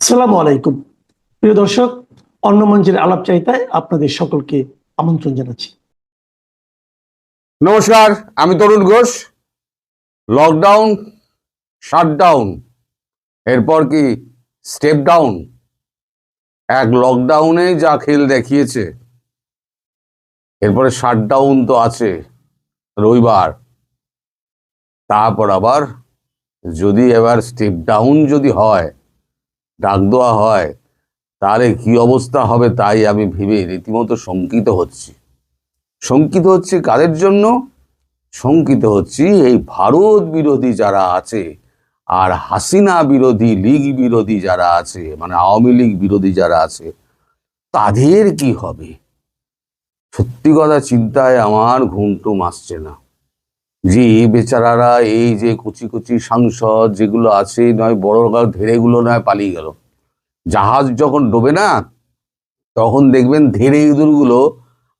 আসসালামু আলাইকুম। প্রিয় দর্শক, অন্য মঞ্চের আলাপ চাইতায় আপনাদের সকলকে আমন্ত্রণ জানাচ্ছি। নমস্কার, আমি তরুণ ঘোষ। লকডাউন, শাটডাউন, এরপর কি স্টেপ ডাউন? এক লকডাউনে যা খেল দেখিয়েছে, এরপরে শাটডাউন তো আছে রবিবার। তারপর আবার যদি এবার স্টেপ ডাউন যদি হয় ডাক দেওয়া হয়, তাহলে কি অবস্থা হবে তাই আমি ভেবে রীতিমতো শঙ্কিত হচ্ছি। শঙ্কিত হচ্ছে কাদের জন্য? শঙ্কিত হচ্ছি এই ভারত বিরোধী যারা আছে আর হাসিনা বিরোধী, লীগ বিরোধী যারা আছে মানে আওয়ামী লীগ বিরোধী যারা আছে, তাদের কি হবে? সত্যি কথা চিন্তায় আমার ঘুমটুম আসছে না। যে বেচারারা, এই যে কুচি কুচি সাংসদ যেগুলো আছে, নয় বড় ধেড়েগুলো নয় পালিয়ে গেল। জাহাজ যখন ডোবে না, তখন দেখবেন ধেড়ে ইঁদুরগুলো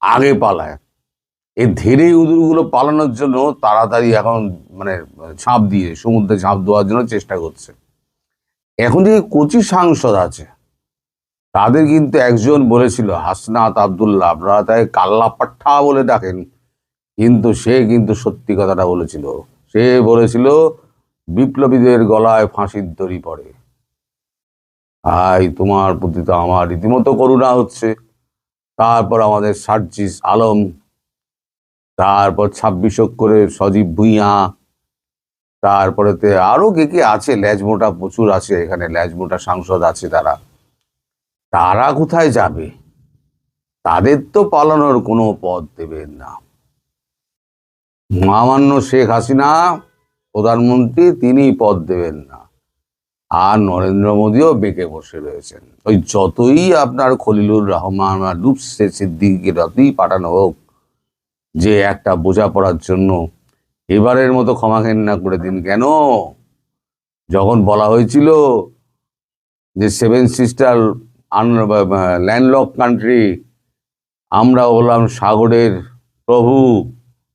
আগে পালায়। এই ধেড়ে ইঁদুরগুলো পালানোর জন্য তাড়াতাড়ি এখন মানে ঝাঁপ দিয়ে, সমুদ্রে ঝাঁপ দেওয়ার জন্য চেষ্টা করছে। এখন যে কচি সাংসদ আছে, তাদের কিন্তু একজন বলেছিল, হাসনাত আবদুল্লাহ, আপনারা তাই কাল্লা পাঠা বলে ডাকেন। কিন্তু সে কিন্তু সত্যি কথাটা বলেছিল। সে বলেছিল, বিপ্লবীদের গলায় ফাঁসির দড়ি পড়ে। আই, তোমার প্রতি তো আমার রীতিমতো করুণা হচ্ছে। তারপর আমাদের সার্জিস আলম, তারপর ছাব্বিশ করে সজীব ভুঁইয়া, তারপরেতে আরও কে কে আছে, ল্যাজমোটা প্রচুর আছে এখানে, ল্যাজমোটা সাংসদ আছে তারা। তারা কোথায় যাবে? তাদের তো পালানোর কোনো পথ দেবেন না। মহামান্য শেখ হাসিনা প্রধানমন্ত্রী তিনি পদ দেবেন না। আর নরেন্দ্র মোদীও বেঁকে বসে রয়েছেন। ওই যতই আপনার খলিলুর রহমান বা লুপসে সিদ্দিকে যতই পাঠানো হোক, যে একটা বোঝাপড়ার জন্য এবারের মতো ক্ষমা ঘেন্না করে দিন কেন? যখন বলা হয়েছিল যে সেভেন সিস্টার ল্যান্ডলক কান্ট্রি, আমরা হলাম সাগরের প্রভু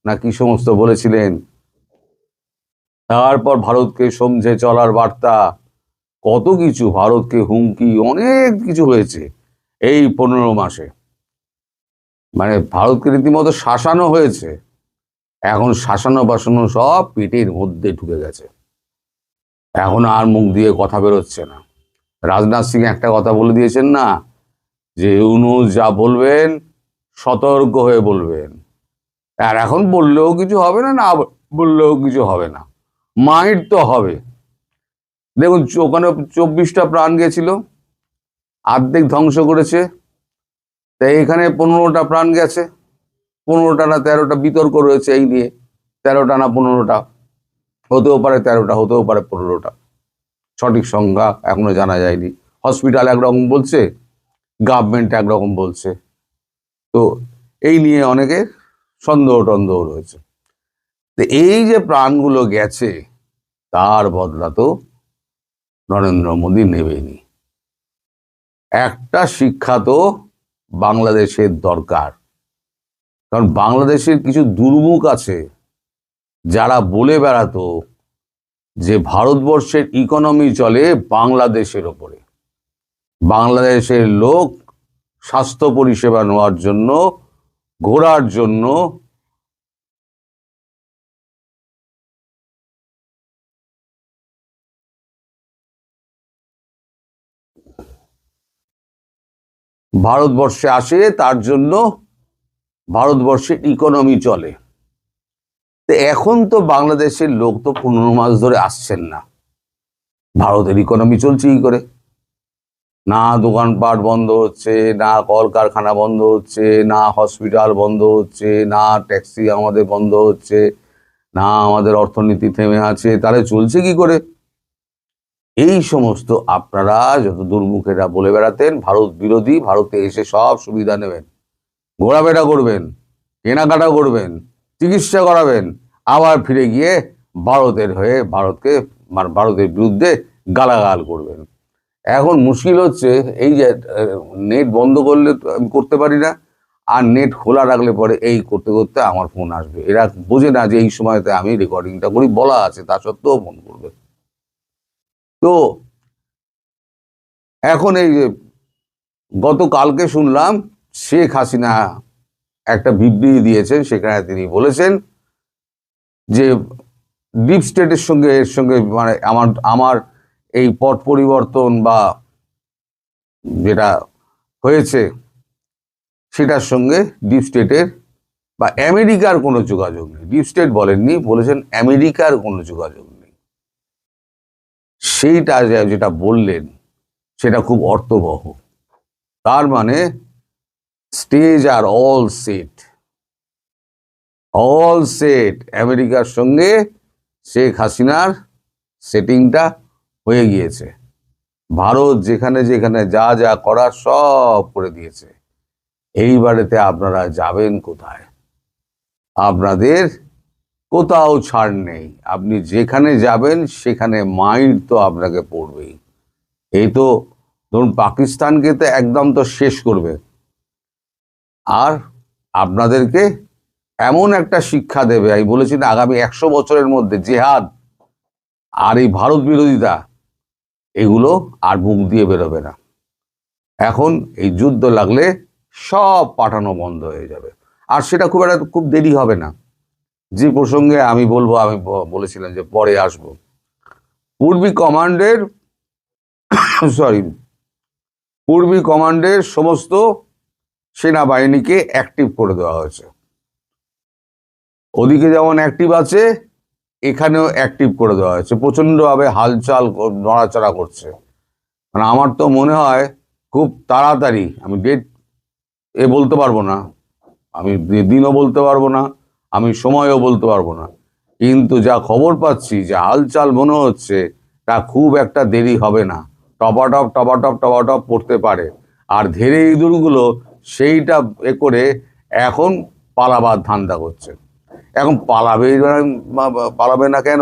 না কি সমস্ত বলেছিলেন? তারপর ভারতকে সমঝে চলার বার্তা, কত কিছু ভারতকে হুমকি, অনেক কিছু হয়েছে এই পনেরো মাসে। মানে ভারতকে রীতিমতো শাসানো হয়েছে। এখন শাসানো বাসানো সব পেটের মধ্যে ঢুকে গেছে। এখন আর মুখ দিয়ে কথা বেরোচ্ছে না। রাজনাথ সিং একটা কথা বলে দিয়েছেন না, যে ইউনুস যা বলবেন, সতর্ক হয়ে বলবেন। আর এখন বললেও কিছু হবে না না বললেও কিছু হবে না। মাইট তো হবে। দেখুন ওখানে চব্বিশটা প্রাণ গেছিল, আর্ধেক ধ্বংস করেছে, তাই এখানে পনেরোটা প্রাণ গেছে, পনেরোটা না তেরোটা বিতর্ক রয়েছে এই নিয়ে, তেরোটা না পনেরোটা, হতেও পারে তেরোটা, হতেও পারে পনেরোটা। সঠিক সংখ্যা এখনও জানা যায়নি। হসপিটাল একরকম বলছে, গভর্নমেন্ট একরকম বলছে। তো এই নিয়ে অনেকে সন্দেহ টন্দেহ রয়েছে। এই যে প্রাণগুলো গেছে, তার বদলা তো নরেন্দ্র মোদী নেবেনি একটা শিক্ষা তো বাংলাদেশের দরকার। কারণ বাংলাদেশের কিছু দুর্মুখ আছে, যারা বলে বেড়াতো যে ভারতবর্ষের ইকোনমি চলে বাংলাদেশের ওপরে। বাংলাদেশের লোক স্বাস্থ্য পরিষেবা নেওয়ার জন্য ঘোরার জন্য ভারতবর্ষে আসে, তার জন্য ভারতবর্ষের ইকোনমি চলে। তো এখন তো বাংলাদেশের লোক তো পনেরো মাস ধরে আসছেন না। ভারতের ইকোনমি চলছে কি করে? না দোকানপাট বন্ধ হচ্ছে, না কলকারখানা বন্ধ হচ্ছে, না হসপিটাল বন্ধ হচ্ছে, না ট্যাক্সি আমাদের বন্ধ হচ্ছে, না আমাদের অর্থনীতি থেমে আছে। তাহলে চলছে কি করে? এই সমস্ত আপনারা যত দুর্মুখেরা বলে বেড়াতেন, ভারত বিরোধী, ভারতে এসে সব সুবিধা নেবেন। ঘোরাফেরা করবেন, কেনাকাটা করবেন, চিকিৎসা করাবেন, আবার ফিরে গিয়ে ভারতের হয়ে ভারতকে মানে ভারতের বিরুদ্ধে গালাগাল করবেন। এখন মুশকিল হচ্ছে এই যে নেট বন্ধ করলে আমি করতে পারি না, আর নেট খোলা রাখলে পরে এই করতে করতে আমার ফোন আসবে। এরা বোঝে না যে এই সময়তে আমি রেকর্ডিংটা করি, বলা আছে, তা সত্ত্বেও ফোন করবে। তো এখন এই যে গতকালকে শুনলাম, শেখ হাসিনা একটা বিবৃতি দিয়েছেন, সেখানে তিনি বলেছেন যে ডিপ স্টেটের সঙ্গে, এর সঙ্গে মানে আমার আমার এই পট পরিবর্তন বা যেটা হয়েছে, সেটার সঙ্গে ডিপ স্টেটের বা আমেরিকার কোনো যোগাযোগ নেই। ডিপ স্টেট বলেননি, বলেছেন আমেরিকার কোনো যোগাযোগ নেই। সেইটা যেটা বললেন, সেটা খুব অর্থবহ। তার মানে স্টেজ আর অল সেট অল সেট আমেরিকার সঙ্গে শেখ হাসিনার সেটিংটা হয়ে গিয়েছে। ভারত যেখানে যেখানে যা যা করার সব করে দিয়েছে। এইবারেতে আপনারা যাবেন কোথায়? আপনাদের কোথাও ছাড় নেই। আপনি যেখানে যাবেন, সেখানে মাইন্ড তো আপনাকে পড়বেই। এই তো, ধরুন পাকিস্তানকে তো একদম তো শেষ করবে। আর আপনাদেরকে এমন একটা শিক্ষা দেবে, আমি বলেছি না, আগামী একশো বছরের মধ্যে জেহাদ আর এই ভারত বিরোধিতা এগুলো আর মুখ দিয়ে বেরোবে না। এখন এই যুদ্ধ লাগলে সব পাঠানো বন্ধ হয়ে যাবে। আর সেটা খুব একটা খুব দেরি হবে না। যে প্রসঙ্গে আমি বলব, আমি বলেছিলাম যে পরে আসব। পূর্বী কমান্ডের সরি পূর্বী কমান্ডের সমস্ত সেনাবাহিনীকে অ্যাক্টিভ করে দেওয়া হয়েছে। ওদিকে যেমন অ্যাক্টিভ আছে এখানেও অ্যাক্টিভ করে দেওয়া হয়েছে। প্রচণ্ডভাবে হালচাল নড়াচড়া করছে। মানে আমার তো মনে হয় খুব তাড়াতাড়ি, আমি ডেট এ বলতে পারব না, আমি দিনও বলতে পারব না, আমি সময়ও বলতে পারব না। কিন্তু যা খবর পাচ্ছি যে হালচাল মনে হচ্ছে, তা খুব একটা দেরি হবে না। টপাটপ টপাটপ টপাটপ পড়তে পারে। আর ধীরে ইঁদুরগুলো সেইটা এ করে এখন পালাবার ধান্দা করছে। এখন পালাবে পালাবে না কেন?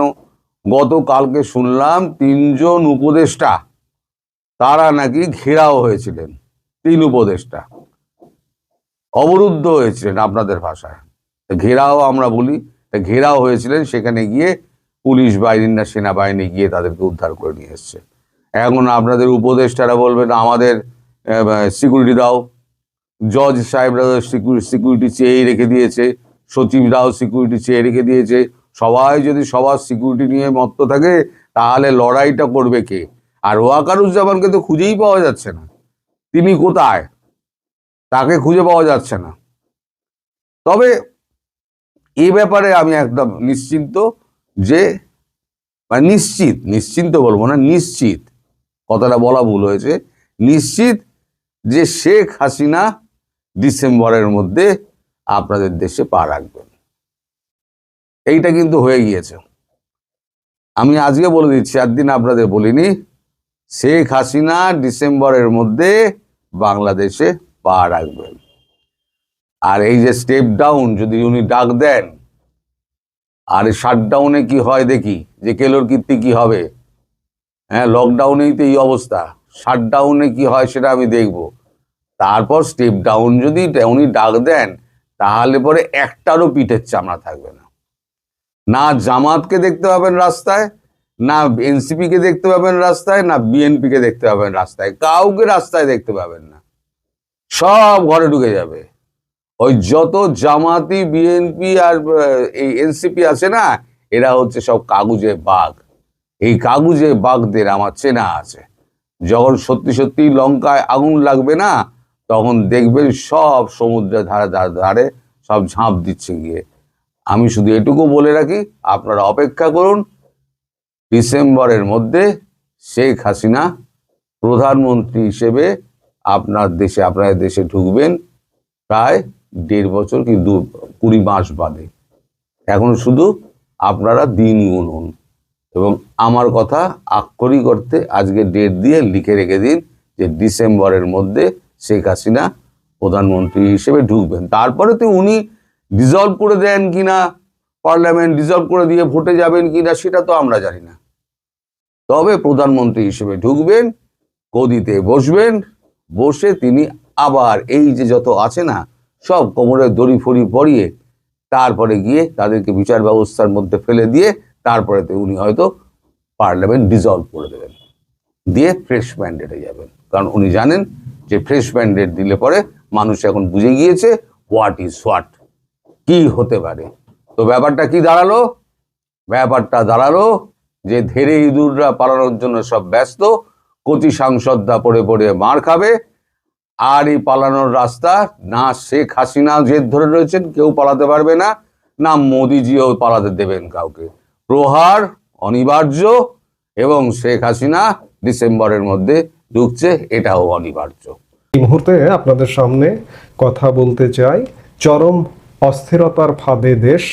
গতকালকে শুনলাম তিনজন উপদেষ্টা, তারা নাকি ঘেরাও হয়েছিলেন, তিন উপদেষ্টা। অবরুদ্ধ হয়েছিলেন আপনাদের ভাষায়। ঘেরাও আমরা বলি ঘেরাও হয়েছিলেন, সেখানে গিয়ে পুলিশ বাহিনীর না সেনাবাহিনী গিয়ে তাদেরকে উদ্ধার করে নিয়ে এসছে। এখন আপনাদের উপদেষ্টারা বলবেন, আমাদের সিকিউরিটি দাও। জজ সাহেবরা সিকিউরিটি চেয়ে রেখে দিয়েছে। সচিবরাও সিকিউরিটি চেয়ে রেখে দিয়েছে। সবাই যদি সবার সিকিউরিটি নিয়ে মত্ত থাকে, তাহলে লড়াইটা করবে কে? আর ওয়াকারুজ্জামানকে তো খুঁজেই পাওয়া যাচ্ছে না। তিনি কোথায়? তাকে খুঁজে পাওয়া যাচ্ছে না। তবে এ ব্যাপারে আমি একদম নিশ্চিন্ত যে মানে নিশ্চিত, নিশ্চিন্ত বলব না, নিশ্চিত, কথাটা বলা ভুল হয়েছে, নিশ্চিত যে শেখ হাসিনা ডিসেম্বরের মধ্যে আপনাদের দেশে পা রাখবেন। এইটা কিন্তু হয়ে গিয়েছে। আমি আজকে বলে দিচ্ছি, একদিন আপনাদের বলিনি, শেখ হাসিনা ডিসেম্বরের মধ্যে বাংলাদেশে পা রাখবেন। আর এই যে স্টেপ ডাউন যদি উনি ডাক দেন, আর শাটডাউনে কি হয় দেখি, যে কেলোর কীর্তি কি হবে? হ্যাঁ লকডাউনেই তো এই অবস্থা। শাটডাউনে কি হয় সেটা আমি দেখব। তারপর স্টেপ ডাউন যদি উনি ডাক দেন তাহলে পরে একটারও পিঠের চামড়া থাকবে না। না জামাতকে দেখতে পাবেন রাস্তায়, না এনসিপি কে দেখতে পাবেন রাস্তায়, না বিএনপি কে দেখতে পাবেন রাস্তায়। কাউকে রাস্তায় দেখতে পাবেন না। সব ঘরে ঢুকে যাবে। ওই যত জামাতি, বিএনপি আর এই এনসিপি আছে না, এরা হচ্ছে সব কাগুজে বাঘ। এই কাগুজে বাঘদের আমার চেনা আছে। যখন সত্যি সত্যি লঙ্কায় আগুন লাগবে না তখন দেখবেন সব সমুদ্রের ধারে ধারে ধারে সব ঝাঁপ দিচ্ছে গিয়ে। আমি শুধু এটুকু বলে রাখি, আপনারা অপেক্ষা করুন, ডিসেম্বরের মধ্যে শেখ হাসিনা প্রধানমন্ত্রী হিসেবে আপনার দেশে, আপনাদের দেশে ঢুকবেন প্রায় দেড় বছর কি দু, কুড়ি মাস বাদে। এখন শুধু আপনারা দিন গুনুন এবং আমার কথা আক্ষরিক করতে আজকে ডেট দিয়ে লিখে রেখে দিন যে ডিসেম্বরের মধ্যে শেখ হাসিনা প্রধানমন্ত্রী হিসেবে ঢুকবেন। তারপরে তো উনি ডিজলভ করে দেন কিনা পার্লামেন্ট ডিজলভ করে দিয়ে ভোটে যাবেন কিনা সেটা তো আমরা জানি না। তবে প্রধানমন্ত্রী হিসেবে ঢুকবেন, গদিতে বসবেন, বসে তিনি আবার এই যে যত আছে না, সব কোমরের দড়ি ফড়ি পরিয়ে তারপরে গিয়ে তাদেরকে বিচার ব্যবস্থার মধ্যে ফেলে দিয়ে তারপরে তো উনি হয়তো পার্লামেন্ট ডিজলভ করে দেবেন। দিয়ে ফ্রেশ ম্যান্ডেটে যাবেন। কারণ উনি জানেন যে ফ্রেশ ম্যান্ডেট দিলে পরে মানুষ এখন বুঝে গিয়েছে হোয়াট ইজ হোয়াট কি হতে পারে। তো ব্যাপারটা কি দাঁড়াল? ব্যাপারটা দাঁড়াল যে ধেরে ইঁদুররা পালানোর জন্য সব ব্যস্ত, কচি সাংসদরা পড়ে পড়ে মার খাবে, আর এই পালানোর রাস্তা না শেখ হাসিনা জেদ ধরে রয়েছেন, কেউ পালাতে পারবে না না মোদিজিও পালাতে দেবেন কাউকে। প্রহার অনিবার্য এবং শেখ হাসিনা ডিসেম্বরের মধ্যে ঢুকছে, এটাও অনিবার্য। এই মুহূর্তে আপনাদের সামনে কথা বলতে চাই, চরম অস্থিরতার ফাঁদে দেশ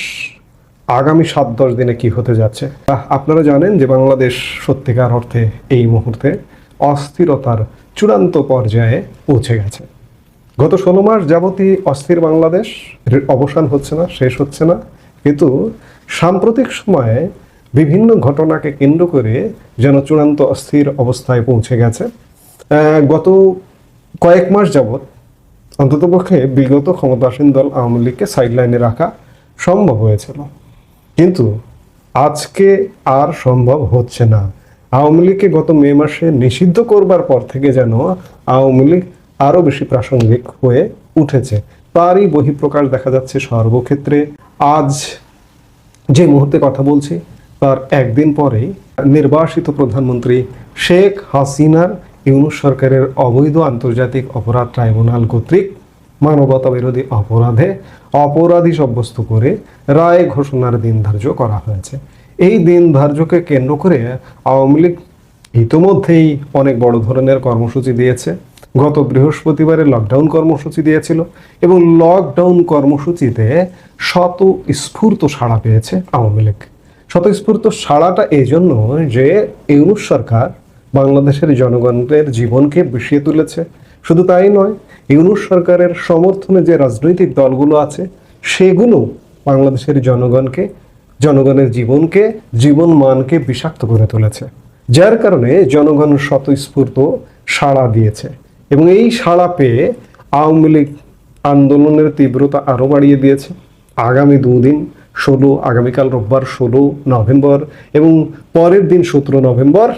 আগামী সাত দশ দিনে কি হতে যাচ্ছে? আপনারা জানেন যে বাংলাদেশ সত্যিকার অর্থে এই মুহূর্তে অস্থিরতার চূড়ান্ত পর্যায়ে পৌঁছে গেছে। গত ষোলো মাস যাবতই অস্থির বাংলাদেশ অবসান হচ্ছে না, শেষ হচ্ছে না। কিন্তু সাম্প্রতিক সময়ে বিভিন্ন ঘটনাকে কেন্দ্র করে যেন চূড়ান্ত অস্থির অবস্থায় পৌঁছে গেছে। গত কয়েক মাস যাবৎ অন্ততপক্ষে বিগত ক্ষমতাসীন দল আওয়ামী লীগকে সাইডলাইনে রাখা সম্ভব হয়েছিল। কিন্তু আজকে আর সম্ভব হচ্ছে না। আওয়ামী লীগকে গত মে মাসে নিষিদ্ধ করবার পর থেকে যেন আওয়ামী লীগ আরও বেশি প্রাসঙ্গিক হয়ে উঠেছে। তারই বহিঃপ্রকাশ দেখা যাচ্ছে সর্বক্ষেত্রে। আজ যে মুহূর্তে কথা বলছি, তার একদিন পরেই নির্বাসিত প্রধানমন্ত্রী শেখ হাসিনার ইউনুস সরকারের অবৈধ আন্তর্জাতিক অপরাধ ট্রাইব্যুনাল কর্তৃক মানবতা বিরোধী অপরাধে অপরাধী সাব্যস্ত করে রায় ঘোষণার দিন ধার্য করা হয়েছে। এই দিন ধার্যকে কেন্দ্র করে আওয়ামী লীগ ইতোমধ্যেই অনেক বড় ধরনের কর্মসূচি দিয়েছে। গত বৃহস্পতিবারে লকডাউন কর্মসূচি দিয়েছিল এবং লকডাউন কর্মসূচিতে শত স্ফূর্ত সাড়া পেয়েছে আওয়ামী লীগ। স্বতঃস্ফূর্ত সাড়াটা এই জন্য যে ইউনুস সরকার বাংলাদেশের জনগণের জীবনকে বিষিয়ে তুলেছে। শুধু তাই নয়, ইউনুস সরকারের সমর্থনে যে রাজনৈতিক দলগুলো আছে, সেগুলো বাংলাদেশের জনগণকে, জনগণের জীবনকে, জীবন মানকে বিষাক্ত করে তুলেছে। যার কারণে জনগণ স্বতঃস্ফূর্ত সাড়া দিয়েছে এবং এই সাড়া পেয়ে আওয়ামী লীগ আন্দোলনের তীব্রতা আরও বাড়িয়ে দিয়েছে। আগামী দুদিন, ষোলো, আগামীকাল রোববার ষোলো নভেম্বর এবং পরের দিন সতেরো নভেম্বর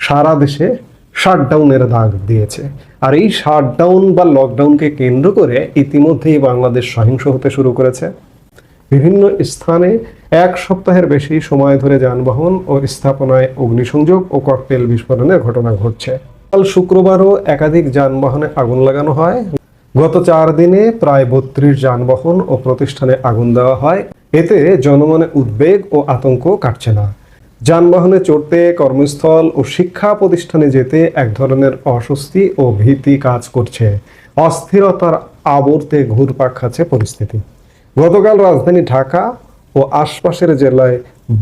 সারা দেশে শাটডাউনের দাগ দিয়েছে। আর এই শাটডাউন বা লকডাউনকে কেন্দ্র করে ইতিমধ্যেই বাংলাদেশ সহিংস হতে শুরু করেছে। বিভিন্ন স্থানে এক সপ্তাহের বেশি সময় ধরে যানবাহন ও স্থাপনায় অগ্নিসংযোগ ও ককটেল বিস্ফোরণের ঘটনা ঘটছে। কাল শুক্রবারও একাধিক যানবাহনে আগুন লাগানো হয়। গত চার দিনে প্রায় বত্রিশ যানবাহন ও প্রতিষ্ঠানে আগুন দেওয়া হয়। এতে জনমনে উদ্বেগ ও আতঙ্ক কাটছে না। যানবাহনে চড়তে, কর্মস্থল ও শিক্ষা প্রতিষ্ঠানে যেতে এক ধরনের অস্বস্তি ও ভীতি কাজ করছে। অস্থিরতার আবর্তে ঘুরপাক খাচ্ছে পরিস্থিতি। গতকাল রাজধানী ঢাকা ও আশপাশের জেলায়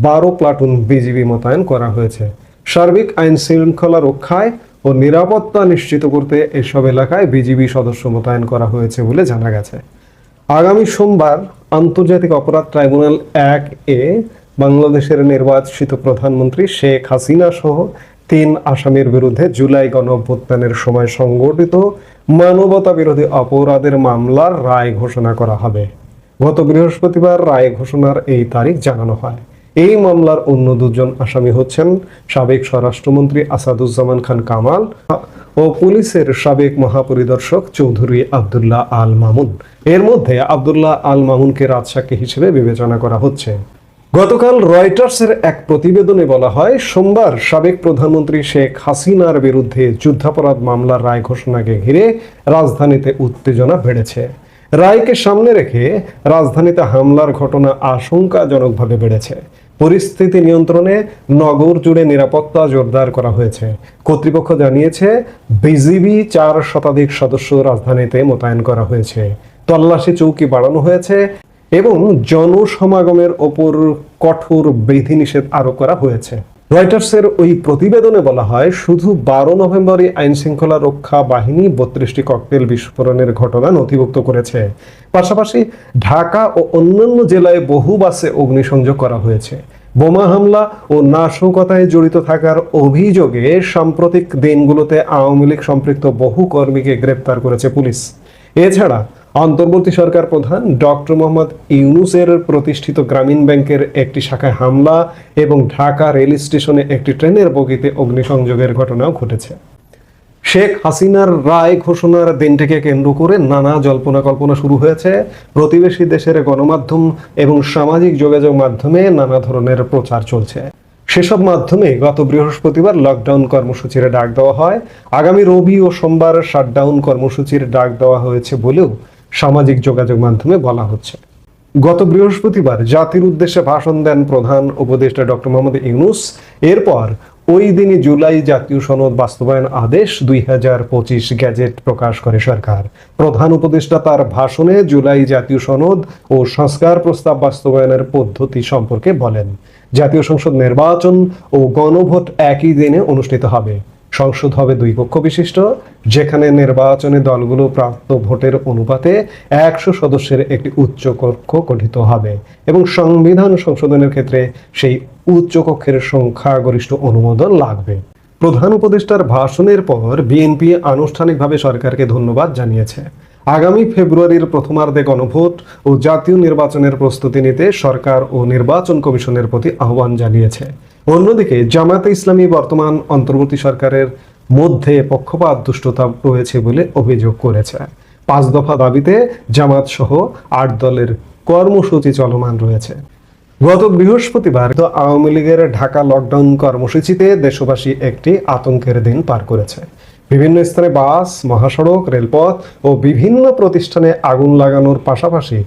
বারো প্লাটুন বিজিবি মোতায়েন করা হয়েছে। সার্বিক আইন শৃঙ্খলা রক্ষায় ও নিরাপত্তা নিশ্চিত করতে এসব এলাকায় বিজিবি সদস্য মোতায়েন করা হয়েছে বলে জানা গেছে। আগামী সোমবার আন্তর্জাতিক অপরাধ ট্রাইব্যুনাল এক এ বাংলাদেশের নির্বাচিত প্রধানমন্ত্রী শেখ হাসিনা সহ তিন আসামির বিরুদ্ধে জুলাই গণ সময় সংগঠিত মানবতা বিরোধী অপরাধের মামলার রায় ঘোষণা করা হবে। গত বৃহস্পতিবার রায় ঘোষণার এই তারিখ জানানো হয়। এই মামলার অন্য দুজন আসামি হচ্ছেন সাবেক স্বরাষ্ট্রমন্ত্রী আসাদুজ্জামান খান কামাল ও পুলিশের সাবেক মহাপরিদর্শক চৌধুরী আবদুল্লাহ আল মামুন। এর মধ্যে আবদুল্লাহ আল মামুনকে রাজসাক্ষী হিসেবে বিবেচনা করা হচ্ছে। গতকাল রয়টার্সের এক প্রতিবেদনে বলা হয়, সোমবার সাবেক প্রধানমন্ত্রী শেখ হাসিনার বিরুদ্ধে যুদ্ধাপরাধ মামলার রায় ঘোষণাকে ঘিরে রাজধানীতে উত্তেজনা বেড়েছে। রায়কে সামনে রেখে রাজধানীতে হামলার ঘটনা আশঙ্কাজনকভাবে বেড়েছে। পরিস্থিতি নিয়ন্ত্রণে নগর জুড়ে নিরাপত্তা জোরদার করা হয়েছে। কর্তৃপক্ষ জানিয়েছে, বিজিবি চার শতাধিক সদস্য রাজধানীতে মোতায়েন করা হয়েছে। তল্লাশি চৌকি বাড়ানো হয়েছে। এবং জনসমাগমের ওপর কঠোর বিধিনিষেধ আরোপ করা হয়েছে। রয়টার্সের ওই প্রতিবেদনে বলা হয়, শুধু বারো নভেম্বরই আইন শৃঙ্খলা রক্ষা বাহিনী বত্রিশটি ককটেল বিস্ফোরণের ঘটনা নথিভুক্ত করেছে। পাশাপাশি ঢাকা ও অন্যান্য জেলায় বহু বাসে অগ্নিসংযোগ করা হয়েছে। বোমা হামলা ও নাশকতায় জড়িত থাকার অভিযোগে সাম্প্রতিক দিনগুলোতে আওয়ামী লীগ সম্পৃক্ত বহু কর্মীকে গ্রেপ্তার করেছে পুলিশ। এছাড়া অন্তর্বর্তী সরকার প্রধান ডক্টর মোহাম্মদ ইউনুসের প্রতিষ্ঠিত গ্রামীণ ব্যাংকের একটি শাখায় হামলা এবং ঢাকা রেল স্টেশনে একটি ট্রেনের বগিতে অগ্নিসংযোগের ঘটনাও ঘটেছে। শেখ হাসিনার রায় ঘোষণার দিনটিকে কেন্দ্র করে নানা জল্পনা কল্পনা শুরু হয়েছে। প্রতিবেশী দেশের গণমাধ্যম এবং সামাজিক যোগাযোগ মাধ্যমে নানা ধরনের প্রচার চলছে। সেসব মাধ্যমে গত বৃহস্পতিবার লকডাউন কর্মসূচির ডাক দেওয়া হয়। আগামী রবি ও সোমবার শাটডাউন কর্মসূচির ডাক দেওয়া হয়েছে বলেও সামাজিক যোগাযোগ মাধ্যমে বলা হচ্ছে। গত বৃহস্পতিবার জাতির উদ্দেশ্যে ভাষণ দেন প্রধান উপদেষ্টা ডক্টর মোহাম্মদ ইউনুস। এরপর ওই দিনই জুলাই জাতীয় সনদ বাস্তবায়ন আদেশ দুই হাজার পঁচিশ গ্যাজেট প্রকাশ করে সরকার। প্রধান উপদেষ্টা তার ভাষণে জুলাই জাতীয় সনদ ও সংস্কার প্রস্তাব বাস্তবায়নের পদ্ধতি সম্পর্কে বলেন। জাতীয় সংসদ নির্বাচন ও গণভোট একই দিনে অনুষ্ঠিত হবে। সংসদ হবে দুই কক্ষ বিশিষ্ট, যেখানে নির্বাচনে দলগুলো প্রাপ্ত ভোটের অনুপাতে একশো সদস্যের একটি উচ্চ কক্ষ গঠিত হবে এবং সংবিধান সংশোধনের ক্ষেত্রে সেই উচ্চ কক্ষের সংখ্যাগরিষ্ঠ অনুমোদন লাগবে। প্রধান উপদেষ্টার ভাষণের পর বিএনপি আনুষ্ঠানিকভাবে সরকারকে ধন্যবাদ জানিয়েছে। আগামী ফেব্রুয়ারির প্রথমার্ধে গণভোট ও জাতীয় নির্বাচনের প্রস্তুতি নিতে সরকার ও নির্বাচন কমিশনের প্রতি আহ্বান জানিয়েছে। অন্যদিকে জামায়াতে ইসলামী বর্তমান অন্তর্বর্তী সরকারের মধ্যে পক্ষপাত, দুষ্টতা রয়েছে বলে অভিযোগ করেছে। পাঁচ দফা দাবিতে জামাত সহ আট দলের কর্মসূচি চলমান রয়েছে। গত বৃহস্পতিবার আওয়ামী লীগের ঢাকা লকডাউন কর্মসূচিতে দেশবাসী একটি আতঙ্কের দিন পার করেছে। বিভিন্ন স্থানে বাস, মহাসড়ক, রেলপথ ও বিভিন্ন প্রতিষ্ঠানে আগুন লাগানোর পাশাপাশি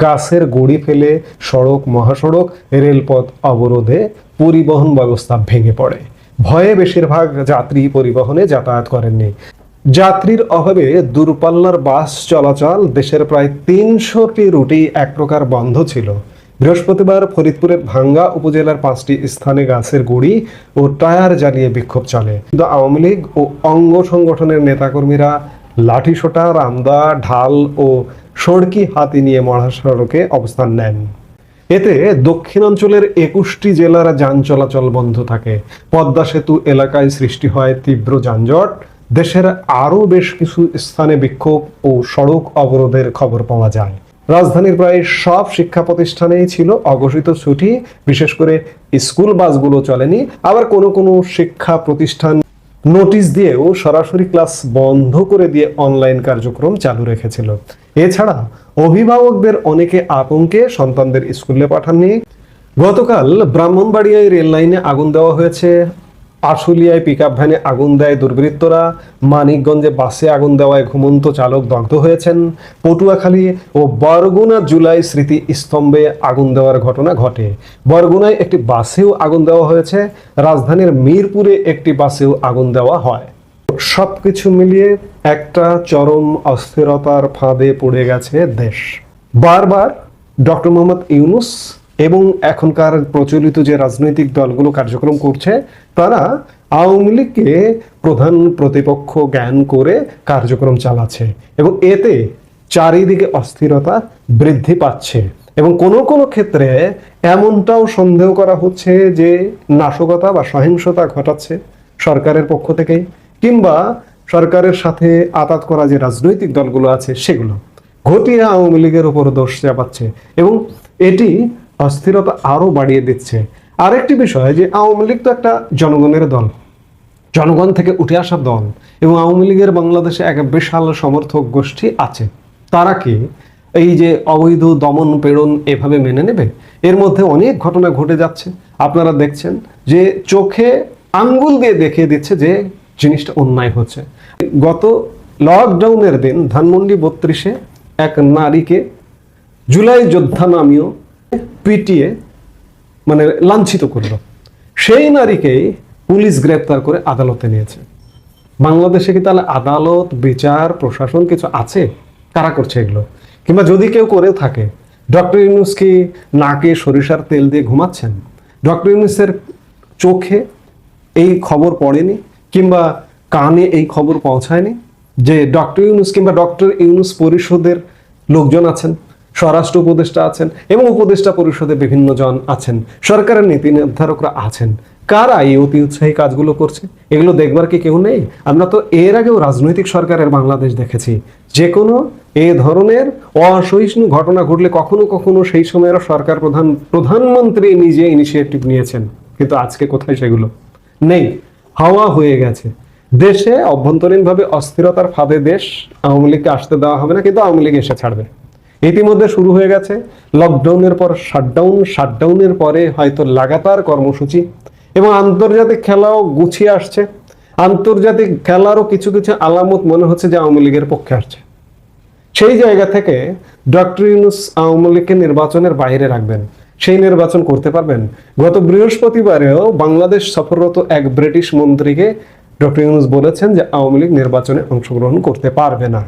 গাছের গুড়ি ফেলে সড়ক, মহাসড়ক, রেলপথ অবরোধে পরিবহন ব্যবস্থা ভেঙে পড়ে। ভয়ে বেশিরভাগ যাত্রী পরিবহনে যাতায়াত করেননি। যাত্রীর অভাবে দূরপাল্লার বাস চলাচল দেশের প্রায় তিনশোটি এক প্রকার বন্ধ ছিল। বৃহস্পতিবার ফরিদপুরের ভাঙ্গা উপজেলার পাঁচটি স্থানে গাছের গুড়ি ও টায়ার জ্বালিয়ে বিক্ষোভ চলে। কিন্তু আওয়ামী লীগ ও অঙ্গ সংগঠনের নেতাকর্মীরা লাঠিসোঁটা, রামদা, ঢাল ও সড়কি হাতি নিয়ে মহাসড়কে অবস্থান নেন। এতে দক্ষিণাঞ্চলের একুশটি জেলার যান চলাচল বন্ধ থাকে। পদ্মা সেতু এলাকায় সৃষ্টি হয় তীব্র যানজট। দেশের আরও বেশ কিছু স্থানে বিক্ষোভ ও সড়ক অবরোধের খবর পাওয়া যায়। রাজধানীর প্রায় সব শিক্ষা প্রতিষ্ঠানেই ছিল অঘোষিত ছুটি। বিশেষ করে স্কুল বাসগুলো চলেনি। আবার কোনো কোনো শিক্ষা প্রতিষ্ঠান নোটিশ দিয়েও সরাসরি ক্লাস বন্ধ করে দিয়ে অনলাইন কার্যক্রম চালু রেখেছিল। এছাড়া অভিভাবকদের অনেকে আতঙ্কে সন্তানদের স্কুলে পাঠাননি। গতকাল ব্রাহ্মণবাড়িয়ায় রেল লাইনে আগুন দেওয়া হয়েছে। আশুলিয়ায় পিক ভ্যানে আগুন দেয় দুর্বৃত্তরা। মানিকগঞ্জে বাসে আগুন দেওয়ায় ঘুমন্ত চালক দগ্ধ হয়েছেন। পটুয়াখালী ও বরগুনা জুলাই স্মৃতি স্তম্ভে আগুন দেওয়ার ঘটনা ঘটে। বরগুনায় একটি বাসেও আগুন দেওয়া হয়েছে। রাজধানীর মিরপুরে একটি বাসেও আগুন দেওয়া হয়। সবকিছু মিলিয়ে একটা চরম অস্থিরতার ফাঁদে পড়ে গেছে দেশ। বারবার ডক্টর মোহাম্মদ ইউনুস এবং এখনকার প্রচলিত যে রাজনৈতিক দলগুলো কার্যক্রম করছে, তারা আওয়ামী লীগকে প্রধান প্রতিপক্ষ জ্ঞান করে কার্যক্রম চালাচ্ছে এবং এতে চারিদিকে অস্থিরতা বৃদ্ধি পাচ্ছে। এবং কোনো কোনো ক্ষেত্রে এমনটাও সন্দেহ করা হচ্ছে যে নাশকতা বা সহিংসতা ঘটাচ্ছে সরকারের পক্ষ থেকে কিংবা সরকারের সাথে আতাত করা যে রাজনৈতিক দলগুলো আছে সেগুলো। ঘটিয়ে আওয়ামী লীগের উপর দোষ চাপাচ্ছে এবং এটি অস্থিরতা আরও বাড়িয়ে দিচ্ছে। আরেকটি বিষয় যে আওয়ামী লীগ তো একটা জনগণের দল। জনগণ থেকে উঠে আসা দল। এবং আওয়ামী লীগের বাংলাদেশে এক বিশাল সমর্থক গোষ্ঠী আছে। তারা কি এই যে অবৈধ দমন প্রেরণ এভাবে মেনে নেবে? এর মধ্যে অনেক ঘটনা ঘটে যাচ্ছে। আপনারা দেখছেন যে চোখে আঙ্গুল দিয়ে দেখিয়ে দিচ্ছে যে জিনিসটা অন্যায় হচ্ছে। গত লকডাউনের দিন ধানমন্ডি বত্রিশে এক নারীকে জুলাই যোদ্ধা নামীয় পিটিয়ে মানে লাঞ্ছিত করল। সেই নারীকেই পুলিশ গ্রেপ্তার করে আদালতে নিয়েছে। বাংলাদেশে কি তাহলে আদালত, বিচার, প্রশাসন কিছু আছে? কারা করছে এগুলো? কিংবা যদি কেউ করেও থাকে, ডক্টর ইউনুস কি নাকে সরিষার তেল দিয়ে ঘুমাচ্ছেন? ডক্টর ইউনুসের চোখে এই খবর পড়েনি? কিংবা কানে এই খবর পৌঁছায়নি? যে ডক্টর ইউনুস কিংবা ডক্টর ইউনুস পরিষদের লোকজন আছেন স্বরাষ্ট্র উপদেষ্টা আছেন এবং উপদেষ্টা পরিষদে বিভিন্ন জন আছেন। সরকারের নীতি নির্ধারকরা আছেন। কারা এই অতি উৎসাহী কাজগুলো করছে? এগুলো দেখবার কি কেউ নেই? আমরা তো এর আগেও রাজনৈতিক সরকারের বাংলাদেশ দেখেছি। যে কোনো এ ধরনের অসহিষ্ণু ঘটনা ঘটলে কখনো কখনো সেই সময়ের সরকার প্রধান প্রধানমন্ত্রী নিজে ইনিশিয়েটিভ নিয়েছেন। কিন্তু আজকে কোথায় সেগুলো? নেই। হাওয়া হয়ে গেছে। দেশে অভ্যন্তরীণভাবে অস্থিরতার ফাঁদে দেশ আওয়ামী লীগকে আসতে দেওয়া হবে না, কিন্তু আওয়ামী লীগ এসে ছাড়বে। ইতিমধ্যে শুরু হয়ে গেছে। লকডাউনের পর শাটডাউন শাটডাউনের পরে হয়তো লাগাতার কর্মসূচি এবং আন্তর্জাতিক খেলাও গুছিয়ে আসছে। আন্তর্জাতিক খেলারও কিছু কিছু আলামত মনে হচ্ছে যে আওয়ামী লীগের পক্ষে আসছে। সেই জায়গা থেকে ডক্টর ইউনুস আওয়ামী লীগকে নির্বাচনের বাইরে রাখবেন। সেই নির্বাচন করতে পারবেন। গত বৃহস্পতিবারেও বাংলাদেশ সফররত এক ব্রিটিশ মন্ত্রীকে ডক্টর ইউনুস বলেছেন যে আওয়ামী লীগ নির্বাচনে অংশগ্রহণ করতে পারবে না।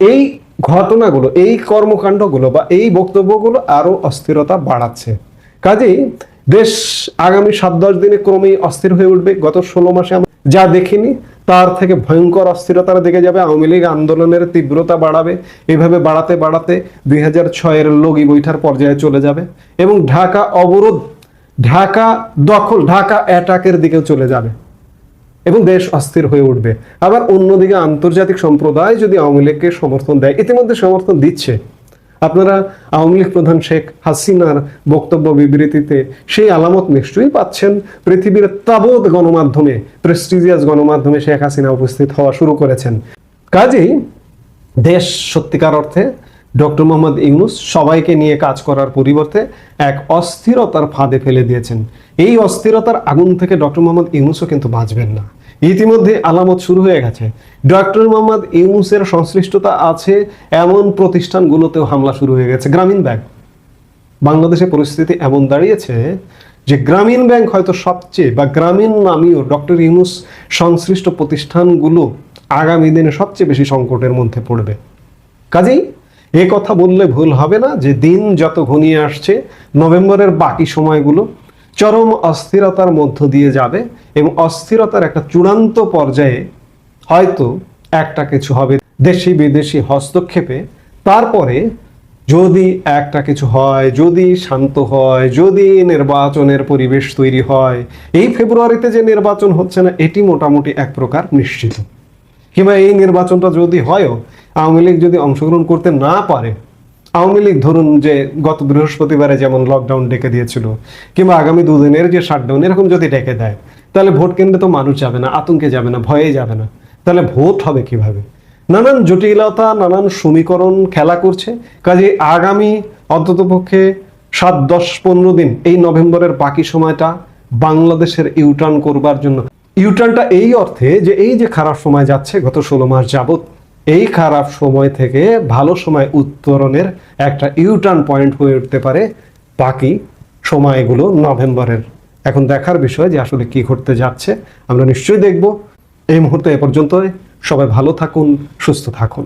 এই ঘটনাগুলো, এই কর্মকাণ্ডগুলো বা এই বক্তব্যগুলো আরও অস্থিরতা বাড়াচ্ছে। কাজেই দেশ আগামী সাত দশ দিনে ক্রমেই অস্থির হয়ে উঠবে। গত ষোলো মাসে আমরা যা দেখিনি, তার থেকে ভয়ঙ্কর অস্থিরতার দিকে যাবে। আওয়ামী লীগ আন্দোলনের তীব্রতা বাড়াবে। এভাবে বাড়াতে বাড়াতে দুই হাজার ছয়ের লগি বৈঠার পর্যায়ে চলে যাবে এবং ঢাকা অবরোধ, ঢাকা দখল, ঢাকা অ্যাটাকের দিকেও চলে যাবে। এবং দেশ অস্থির হয়ে উঠবে। আবার অন্যদিকে আন্তর্জাতিক সম্প্রদায় যদি আওয়ামী লীগকে সমর্থন দেয় ইতিমধ্যে সমর্থন দিচ্ছে। আপনারা আওয়ামী লীগ প্রধান শেখ হাসিনার বক্তব্য বিবৃতিতে সেই আলামত নিশ্চয়ই পাচ্ছেন। পৃথিবীর তাবৎ গণমাধ্যমে, প্রেস্টিজিয়াস গণমাধ্যমে শেখ হাসিনা উপস্থিত হওয়া শুরু করেছেন। কাজেই দেশ সত্যিকার অর্থে ডক্টর মোহাম্মদ ইউনুস সবাইকে নিয়ে কাজ করার পরিবর্তে এক অস্থিরতার ফাঁদে ফেলে দিয়েছেন। এই অস্থিরতার আগুন থেকে ডক্টর মোহাম্মদ ইউনুসও কিন্তু বাঁচবেন না। ইতিমধ্যে আলামত শুরু হয়ে গেছে। ডক্টর মোহাম্মদ ইউনুসের সংশ্লিষ্টতা আছে এমন প্রতিষ্ঠানগুলোতেও হামলা শুরু হয়ে গেছে। গ্রামীণ ব্যাংক। বাংলাদেশের পরিস্থিতি এমন দাঁড়িয়েছে যে গ্রামীণ ব্যাংক হয়তো সবচেয়ে বা গ্রামীণ নামীয় ডক্টর ইউনুস সংশ্লিষ্ট প্রতিষ্ঠানগুলো আগামী দিনে সবচেয়ে বেশি সংকটের মধ্যে পড়বে। কাজেই এ কথা বললে ভুল হবে না যে দিন যত ঘনিয়ে আসছে, নভেম্বরের বাকি সময়গুলো চরম অস্থিরতার মধ্য দিয়ে যাবে এবং অস্থিরতার একটা চূড়ান্ত পর্যায়ে হয়তো একটা কিছু হবে দেশি বিদেশি হস্তক্ষেপে। তারপরে যদি একটা কিছু হয়, যদি শান্ত হয়, যদি নির্বাচনের পরিবেশ তৈরি হয়, এই ফেব্রুয়ারিতে যে নির্বাচন হচ্ছে না, এটি মোটামুটি এক প্রকার নিশ্চিত। কিংবা এই নির্বাচনটা যদি হয়ও, আওয়ামী লীগ যদি অংশগ্রহণ করতে না পারে আওয়ামী লীগ ধরুন যে গত বৃহস্পতিবারে যেমন লকডাউন ডেকে দিয়েছিল, কিংবা আগামী দুদিনের যে শাটডাউন এরকম যদি ডেকে দেয়, তাহলে ভোট কেন্দ্রে তো মানুষ যাবে না, আতঙ্কে যাবে না, ভয়ে যাবে না। তাহলে ভোট হবে কীভাবে? নানান জটিলতা, নানান সমীকরণ খেলা করছে, কাজে আগামী অন্ততপক্ষে সাত, দশ, পনেরো দিন, এই নভেম্বরের বাকি সময়টা বাংলাদেশের ইউটার্ন করবার জন্য। ইউটার্নটা এই অর্থে যে এই যে খারাপ সময় যাচ্ছে, গত ষোলো মাস যাবত এই খারাপ সময় থেকে ভালো সময় উত্তরণের একটা ইউটার্ন পয়েন্ট হয়ে উঠতে পারে বাকি সময়গুলো নভেম্বরের। এখন দেখার বিষয় যে আসলে কি ঘটতে যাচ্ছে, আমরা নিশ্চয়ই দেখব। এই মুহূর্তে এ পর্যন্ত সবাই ভালো থাকুন, সুস্থ থাকুন।